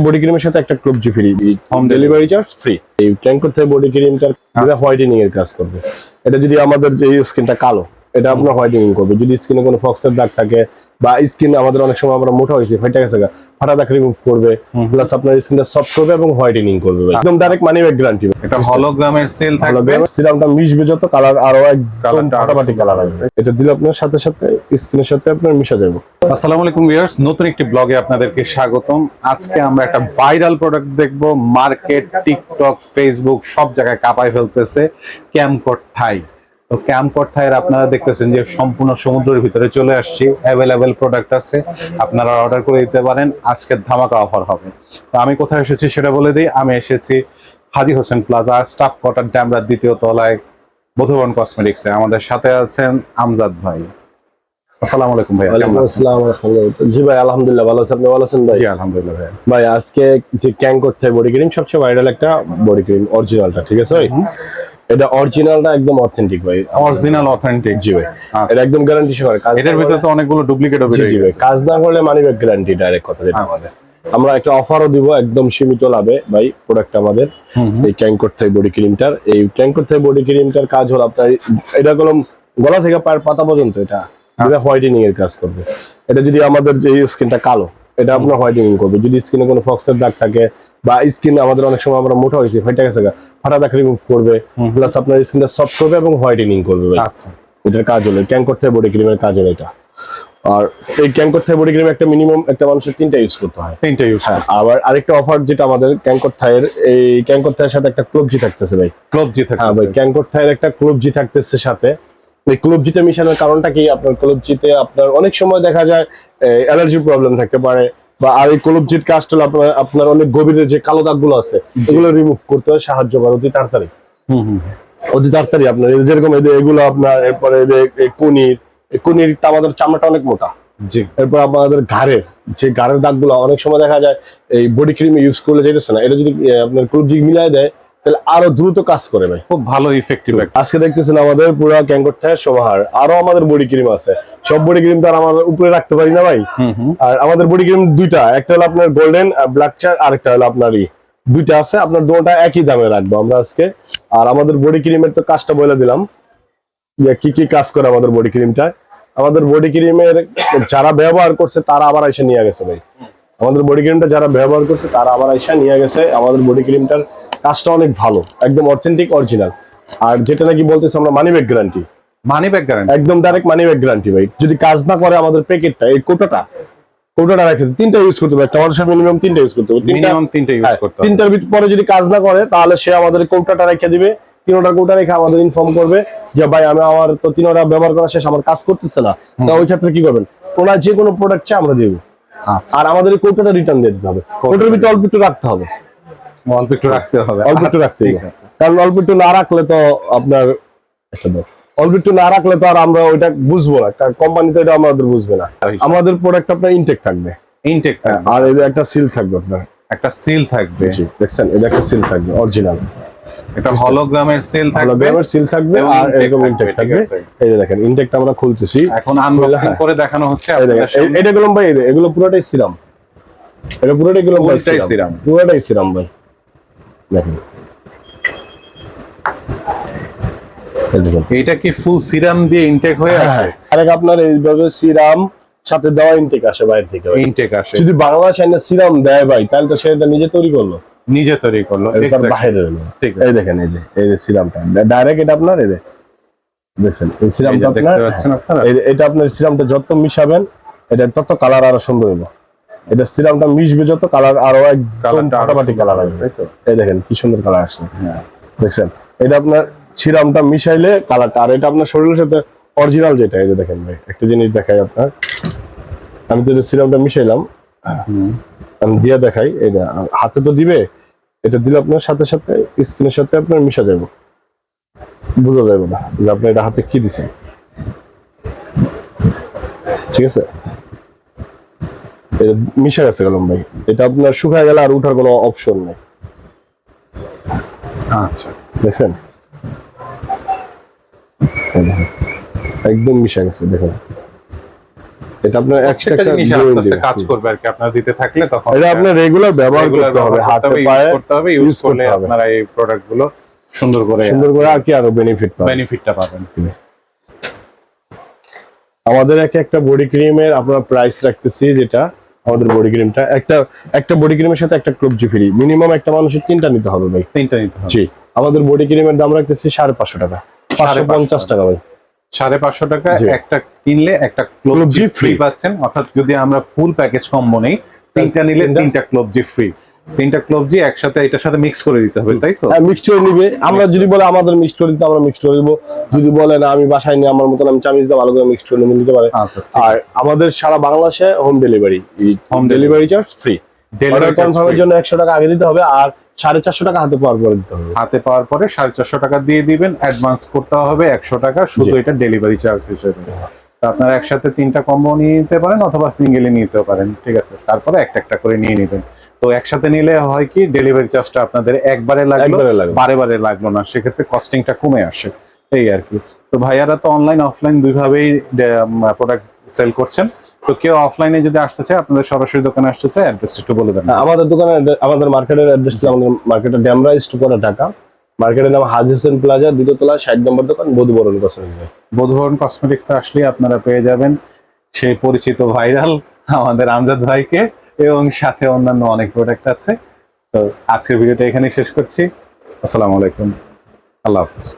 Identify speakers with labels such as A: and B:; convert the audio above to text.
A: Body ক্রিমের সাথে একটা ক্লোবজি free
B: home
A: delivery charge free এই ট্যাঙ্ক থেকে বডি ক্রিমটার। হোয়াইটেনিং এর কাজ করবে এটা যদি আমাদের যে স্কিনটা কালো এটা আপনার হোয়াইটেনিং করবে। যদি স্কিনে কোনো ফক্সের দাগ থাকে বা স্কিন আমাদের অনেক সময় আমরা মোটা হয়েছে ফেটে গেছে ফাটা দাগ রিমুভ করবে প্লাস আপনার স্কিনটা সফট করবে এবং হোয়াইটেনিং করবে। একদম ডাইরেক্ট মানি ব্যাক গ্যারান্টি
B: এটা হলোগ্রামের সেল থাকবে।
A: সিরামটা মিশবে যত কালার আরও একদম ফাটাফাটি কালার। আসবে। এটা দিলে আপনার সাথে সাথে স্কিনের সাথে আপনার মিশে যাবে।
B: আসসালামু আলাইকুম ভিউয়ার্স নতুন একটি ব্লগে আপনাদেরকে স্বাগতম। আজকে আমরা একটা ভাইরাল প্রোডাক্ট দেখব মার্কেট টিকটক ফেসবুক সব জায়গায় কাঁপায় ফেলতেছে ক্যামকট থাই তো ক্যামকট থাইয়ের আপনারা দেখতেছেন যে সম্পূর্ণ সমুদ্রের ভিতরে চলে আসছি। অ্যাভেলেবেল প্রোডাক্ট আছে আপনারা অর্ডার করে দিতে পারেন। আজকের ধামাকা অফার হবে। তো আমি কোথায় এসেছি সেটা বলে দিই। আমি এসেছি Haji Hossain plaza staff quarter ড্যামরার দ্বিতীয় তলায় মধুবন কসমেটিক্সে আমাদের সাথে আছেন আমজাদ ভাই। আসসালামু আলাইকুম ভাই
A: আসসালাম। জি ভাই আলহামদুলিল্লাহ ভালো আছেন? আপনি ভালো আছেন ভাই?
B: জি আলহামদুলিল্লাহ ভাই
A: ভাই আজকে যে ক্যাং করতে বডি ক্রিম সবচেয়ে ভাইরাল একটা বডি ক্রিম অরিজিনালটা ঠিক আছে ভাই? এটা অরিজিনালটা একদম অথেন্টিক ভাই।
B: অরিজিনাল অথেন্টিক
A: জি ভাই।
B: আচ্ছা।
A: এটা একদম গ্যারান্টি সহকারে। কাজ
B: এটার ভিতরে তো অনেকগুলো ডুপ্লিকেটও
A: জি
B: বেরিয়ে
A: জি ভাই। কাজ না করলে মানি ব্যাক গ্যারান্টি ডাইরেক্ট কথা যেটা
B: আচ্ছা।
A: আমাদের। আমরা একটা অফারও দিব একদম সীমিত লাভে ভাই প্রোডাক্ট আমাদের। এই ক্যাং করতে বডি ক্রিমটার এই করতে বডি ক্রিমটার কাজ হলো আপনার এটা কলম গলা থেকে পায়ের পাতা পর্যন্ত এটা। এটা হোয়াইটেনিং এর কাজ করবে। এটা যদি আমাদের যে স্কিনটা কালো এটা আপনার হোয়াইটেনিং করবে। যদি স্কিনে কোনো ফক্সের দাগ থাকে বা স্কিন আমাদের অনেক সময় আমরা মোটা হয়েছি ফেটে গেছে ফাটা দাগ রিমুভ করবে প্লাস আপনার স্কিনটা সফট করবে এবং হোয়াইটেনিং করবে।
B: আচ্ছা।
A: এটার কাজ হলো ক্যাং করতে হয় বডি ক্রিমের কাজ হলো এটা। আর এই ক্যাং করতে বডি ক্রিম একটা মিনিমাম একটা মানুষের তিনটা ইউজ করতে হয়।
B: তিনটা ইউজ
A: হ্যাঁ আবার আরেকটা অফার যেটা আমাদের ক্যাঙ্কর থায়ের এই ক্যাঙ্কর থায়ের সাথে একটা ক্লোবজি থাকতেছে ভাই।
B: ক্লোব জি
A: হ্যাঁ ভাই ক্যাঙ্কর থায়ের একটা ক্লোবজি থাকতেছে সাথে। এই ক্লোবজিটা মিশানোর কারণটা কি? আপনার ক্লোবজিতে আপনার অনেক সময় দেখা যায় অ্যালার্জি প্রবলেম থাকতে পারে বা আর এই ক্লোবজির কাজটা আপনার অনেক গভীরে যে কালো দাগগুলো আছে এগুলো রিমুভ করতে হয় সাহায্য করে অতি তাড়াতাড়ি।
B: হুম হুম
A: অতি তাড়াতাড়ি আপনার এই যেরকম এগুলো আপনার এরপরে কুনির কুনির আমাদের চামড়াটা অনেক মোটা।
B: জি।
A: এরপর আমাদের ঘাড়ের যে ঘাড়ের দাগগুলো অনেক সময় দেখা যায় এই বডি ক্রিম ইউজ করলে যেতেছে না এটা যদি আপনার মিলাই দেয় তাহলে আরও দ্রুত কাজ করে ভাই।
B: খুব ভালো ইফেক্টিভ
A: আজকে দেখতেছেন আমাদের পুরো ক্যাঙ্কর থেকে সমাহার আরও আমাদের বডি ক্রিম আছে। সব বডি ক্রিম তো আর আমাদের উপরে রাখতে পারি না ভাই। আর আমাদের বডি ক্রিম দুইটা একটা হলো আপনার গোল্ডেন ব্ল্যাক চার আরেকটা হলো আপনার ই দুইটা আছে। আপনার দুটোটা একই দামে রাখব আমরা আজকে। আর আমাদের বডি ক্রিমের তো কাজটা বলে দিলাম যে কি কি কাজ করে আমাদের বডি ক্রিমটা আমাদের বডি ক্রিমের যারা ব্যবহার করছে তারা আবার এসে নিয়ে গেছে ভাই। আমাদের বডি ক্রিমটা যারা ব্যবহার করছে তারা আবার এসে নিয়ে গেছে। আমাদের বডি ক্রিমটার কাজটা অনেক ভালো একদম অথেন্টিক অরিজিনাল আর যেটা নাকি বলতেছে আমরা money back guarantee
B: money back guarantee
A: একদম ডাইরেক্ট মানি ব্যাক গ্যারান্টি ভাই। যদি কাজ না করে আমাদের প্যাকেটটা এই কোটাটা কোটাটা রেখে। তিনটা ইউজ করতে হবে একটা মানুষের মিনিমাম তিনটা ইউজ করতে হবে।
B: মিনিমাম তিনটা ইউজ
A: হ্যাঁ,
B: করতে হবে।
A: তিনটার ভিতর পরে যদি কাজ না করে তাহলে সে আমাদের কোটাটা রেখে দিবে। তিনোটা কোটা রেখে আমাদের ইনফর্ম করবে যে ভাই আমি আমার তো তিনোটা ব্যবহার করা শেষ আমার কাজ করতেছে না। তা ওই ক্ষেত্রে কি করবেন? ওনার যে কোনো প্রোডাক্ট চাই আমরা দিব।
B: আচ্ছা।
A: আর আমাদের কোটাটা রিটার্ন দিয়ে দিতে হবে। কোটার ভিতরে অল্প একটু রাখতে হবে।
B: অল্প একটু রাখতে হবে।
A: অল্প একটু রাখতে হবে। কারণ অল্প একটু না রাখলে তো আপনার অল্প একটু না রাখলে তো আর আমরা ওইটা বুঝব না কোম্পানিতে এটা আমাদের বুঝবে না। আমাদের প্রোডাক্ট আপনার ইনটেক থাকবে।
B: ইনটেক
A: হ্যাঁ, আর এই যে একটা সিল থাকবে আপনার।
B: একটা সিল থাকবে।
A: দেখছেন? এই একটা সিল থাকবে অরিজিনাল
B: এটা হলোগ্রামের সেল থাকবে
A: হলোগ্রামের সিল থাকবে আর এরকম ইনটেক থাকবে। এই যে দেখেন ইনটেকটা আমরা খুলতেছি।
B: এখন আনবক্সিং
A: হ্যাঁ।
B: করে দেখানো হচ্ছে
A: এটা গেলাম ভাই এগুলো পুরোটাই সিরাম এটা পুরোটাই গেলাম
B: পুরোটাই
A: সিরাম। পুরোটাই সিরাম ভাই। দেখেন। এই
B: কি ফুল সিরাম দিয়ে ইনটেক হয়ে আসে
A: হ্যাঁ। আরেক আপনার এইভাবে সিরাম সাথে দেওয়া ইনটেক আসে বাইরে থেকে।
B: ইনটেক আসে।
A: যদি বাংলাদেশ আইনা সিরাম দেয় ভাই তাহলে তো সেটা নিজে তৈরি করল।
B: নিজে তৈরি করল
A: এটা তার. বাইরে হলো
B: ঠিক
A: এই দেখেন এই যে এই যে সিরামটা ডাইরেক্ট এটা আপনার এই যে দেখছেন এই সিরামটা আপনার
B: দেখতে পাচ্ছেন আপনারা?
A: এই যে- এটা আপনার সিরামটা যত মিশাবেন এটা তত কালার আরও সুন্দর হইব। এটা সিরামটা মিশবে যত কালার আরও একদম ফাটাফাটি কালার আসবে। এই দেখেন কি সুন্দর কালার আসছে।
B: হ্যাঁ।
A: দেখছেন? এটা আপনার সিরামটা মিশাইলে কালারটা আর এটা আপনার শরীরের সাথে অরিজিনাল যেটা এই যে দেখেন ভাই একটা জিনিস দেখাই আপনার। আমি তো সিরামটা মিশাইলাম। আমি দিয়ে দেখাই এটা হাতে তো দিবে এটা দিলে আপনার সাথে সাথে স্কিনের সাথে আপনার মিশা যাবে। বোঝা যাবে না যে আপনি এটা হাতে কি দিছেন। ঠিক আছে? মিশে গেছে গেলাম ভাই। এটা আপনার শুকায় গেলে আর উঠার কোনো অপশন নেই।
B: আচ্ছা।
A: দেখছেন? দেখেন। একদম মিশে গেছে দেখুন। এটা আপনার
B: প্রত্যেকটা
A: এক্সট্রা
B: জিনিস আস্তে আস্তে কাজ করবে আর কি আপনারা দিতে থাকলে তখন
A: এটা আপনার রেগুলার ব্যবহার করতে হবে হাতে
B: ইউজ
A: পায়ে
B: করতে হবে ইউজ করলে আপনারা এই প্রোডাক্টগুলো সুন্দর করে
A: সুন্দর করে আর কি আরও বেনিফিট পাবেন।
B: বেনিফিটটা পাবেন।
A: আমাদের একে একটা বডি ক্রিমের আপনার প্রাইস রাখতেছি যেটা আমাদের বডি ক্রিমটা একটা একটা বডি ক্রিমের সাথে একটা ক্লোবজি ফ্রি মিনিমাম একটা মানুষের তিনটা নিতে হবে ভাই।
B: তিনটা নিতে হবে।
A: জি। আমাদের বডি ক্রিমের দাম রাখতেছি সাড়ে পাঁচশো টাকা। পাঁচশো পঞ্চাশ টাকা ভাই।
B: সাড়ে পাঁচশো টাকা একটা কিনলে একটা ক্লোবজি ফ্রি পাচ্ছেন। অর্থাৎ যদি আমরা ফুল প্যাকেজ কম্বো নেই তিনটা নিলে
A: তিনটা-
B: তিনটা ক্লোবজি ফ্রি তিনটা ক্লোবজি একসাথে এটার সাথে মিক্স করে দিতে হবে তাই তো?
A: হ্যাঁ মিক্সড করে নিবে। আমরা যদি বলে আমাদের মিক্সড করে দিতে আমরা মিক্সড করে দিব যদি বলে না আমি বাসায় নিয়ে আমার মতন আমি চামিচ দিয়ে ভালো করে মিক্সড করে নিতে পারে।
B: আচ্ছা
A: আর আমাদের সারা বাংলাদেশে home delivery home delivery charge free
B: delivery
A: কনফার্মের জন্য একশো টাকা আগে দিতে হবে আর সাড়ে চারশো টাকা হাতে পাওয়ার পরে দিতে হবে।
B: হাতে পাওয়ার পরে সাড়ে চারশো টাকা দিয়ে দিবেন অ্যাডভান্স করতে হবে একশো টাকা শুধু এটা ডেলিভারি চার্জ হিসেবে। তো আপনারা একসাথে তিনটা কম্বো নিয়ে নিতে পারেন অথবা সিঙ্গেলি নিতে পারেন ঠিক আছে? তারপরে একটা একটা করে নিয়ে নেবেন। তো একসাথে নিলে হয় কি ডেলিভারি চার্জটা আপনাদের একবারে লাগল
A: লাগবে
B: বারে বারে লাগল না। সেক্ষেত্রে কস্টিংটা কমে আসে এই আর কি। তো ভাইয়ারা তো অনলাইন অফলাইন দুইভাবেই প্রোডাক্ট সেল করছেন। তো কেউ অফলাইনে যদি আসতে চায় আপনাদের সরাসরি দোকানে আসতে চায় অ্যাড্রেস একটু বলে দেন।
A: হ্যাঁ, আমাদের দোকানে আমাদের মার্কেটের অ্যাড্রেস আমাদের মার্কেটের ড্যামরা স্টুপারে ঢাকা। মার্কেটের নাম হাজি হোসেন প্লাজা দ্বিতীয় তলা ষাট নম্বর দোকান বধুবরণ কসমেটিক্স
B: বোধভবন কসমেটিক্স আসলে আপনারা পেয়ে যাবেন। সেই পরিচিত ভাইরাল আমাদের আমজাদ ভাইকে। এবং সাথে অন্যান্য অনেক প্রোডাক্ট আছে। তো আজকের ভিডিওটা এখানে শেষ করছি। আসসালামু আলাইকুম। আল্লাহ হাফিজ।